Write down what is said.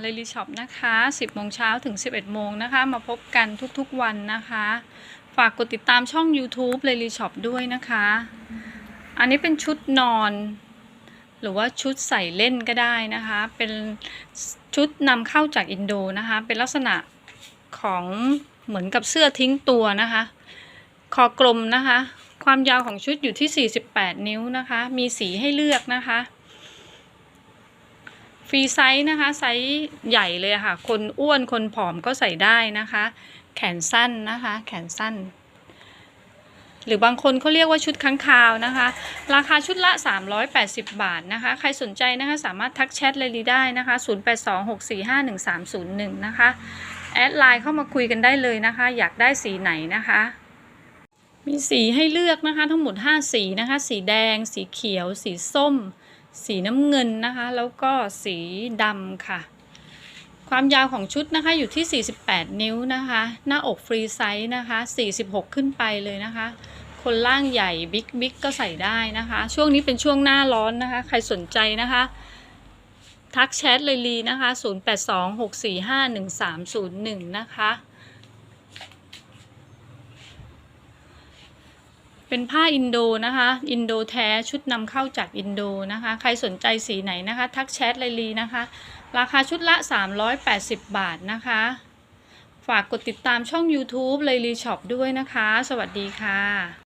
เลยรีช็อปนะคะ 10โมงเช้าถึง 11โมงนะคะ มาพบกันทุกๆวันนะคะ ฝากกดติดตามช่อง YouTube เลยรีช็อปด้วยนะคะ อันนี้เป็นชุดนอน หรือว่าชุดใส่เล่นก็ได้นะคะ เป็นชุดนำเข้าจากอินโดนะคะ เป็นลักษณะของเหมือนกับเสื้อทิ้งตัวนะคะ คอกลมนะคะ ความยาวของชุดอยู่ที่ 48 นิ้วนะคะ มีสีให้เลือกนะคะ ฟรีไซส์นะคะไซส์ใหญ่เลยค่ะ คนอ้วนคนผอมก็ใส่ได้นะคะ แขนสั้นนะคะ แขนสั้น หรือบางคนเขาเรียกว่าชุดค้างคาวนะคะ ราคาชุดละ 380 บาทนะคะ ใครสนใจนะคะสามารถทักแชทเลยดีได้นะคะ 0826451301 นะคะ แอดไลน์เข้ามาคุยกันได้เลยนะคะ อยากได้สีไหนนะคะมีสีให้เลือกนะคะทั้งหมด 5 สีนะคะ สีแดง สีเขียว สีส้ม สีน้ำเงินนะคะ แล้วก็สีดำค่ะ ความยาวของชุดนะคะอยู่ที่ 48 นิ้วนะคะ หน้าอกฟรีไซส์นะคะ 46 ขึ้นไปเลยนะคะ คนล่างใหญ่บิ๊กบิ๊กก็ใส่ได้นะคะ ช่วงนี้เป็นช่วงหน้าร้อนนะคะ ใครสนใจนะคะ ทักแชทเลยลีนะคะ 0826451301 นะคะ เป็นผ้าอินโดนะคะ อินโดแท้ชุดนำเข้าจากอินโดนะคะ ใครสนใจสีไหนนะคะ ทักแชทเลยลีนะคะ ราคาชุดละ 380 บาทนะคะ ฝากกดติดตามช่อง YouTube เลยรีช็อปด้วยนะคะ สวัสดีค่ะ